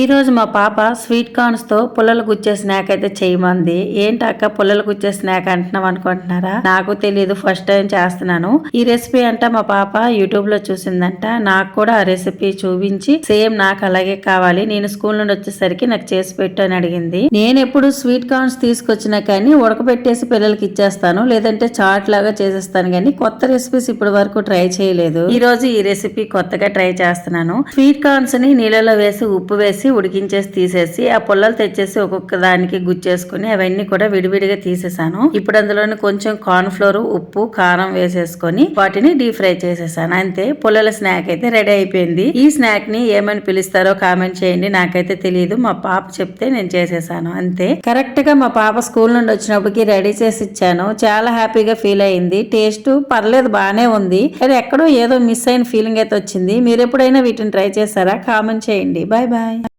ఈరోజు మా పాప స్వీట్ కార్న్స్తో పుల్లలు గుచ్చే స్నాక్ అయితే చేయమంది. ఏంటి అక్క పుల్లలు గుచ్చే స్నాక్ అంటున్నాం అనుకుంటున్నారా? నాకు తెలియదు ఫస్ట్ టైం చేస్తున్నాను. ఈ రెసిపీ అంట మా పాప యూట్యూబ్లో చూసిందంట. నాకు కూడా ఆ రెసిపీ చూపించి సేమ్ నాకు అలాగే కావాలి. నేను స్కూల్ నుండి వచ్చేసరికి నాకు చేసి పెట్టు అని అడిగింది. నేను ఎప్పుడు స్వీట్ కార్న్స్ తీసుకొచ్చినా కానీ ఉడకబెట్టేసి పిల్లలకి ఇచ్చేస్తాను. లేదంటే చాట్ లాగా చేసేస్తాను కానీ కొత్త రెసిపీస్ ఇప్పటి వరకు ట్రై చేయలేదు. ఈ రోజు ఈ రెసిపీ కొత్తగా ట్రై చేస్తున్నాను. స్వీట్ కార్న్స్ని నీళ్ళలో వేసి ఉప్పు వేసి ఉడికించేసి తీసేసి ఆ పుల్లలు తెచ్చేసి ఒక్కొక్క దానికి గుచ్చేసుకుని అవన్నీ కూడా విడివిడిగా తీసేసాను. ఇప్పుడు అందులోని కొంచెం కార్న్ ఫ్లోర్ ఉప్పు కారం వేసేసుకొని వాటిని డీప్ ఫ్రై చేసేసాను. అంతే పుల్లల స్నాక్ అయితే రెడీ అయిపోయింది. ఈ స్నాక్ని ఏమని పిలుస్తారో కామెంట్ చేయండి. నాకైతే తెలియదు మా పాప చెప్తే నేను చేసేసాను. అంతే. కరెక్ట్గా మా పాప స్కూల్ నుండి వచ్చినప్పటికి రెడీ చేసి ఇచ్చాను. చాలా హ్యాపీగా ఫీల్ అయింది. టేస్ట్ పర్లేదు బాగానే ఉంది. కానీ ఎక్కడో ఏదో మిస్ అయిన ఫీలింగ్ అయితే వచ్చింది. మీరు ఎప్పుడైనా వీటిని ట్రై చేస్తారా కామెంట్ చేయండి. Bye bye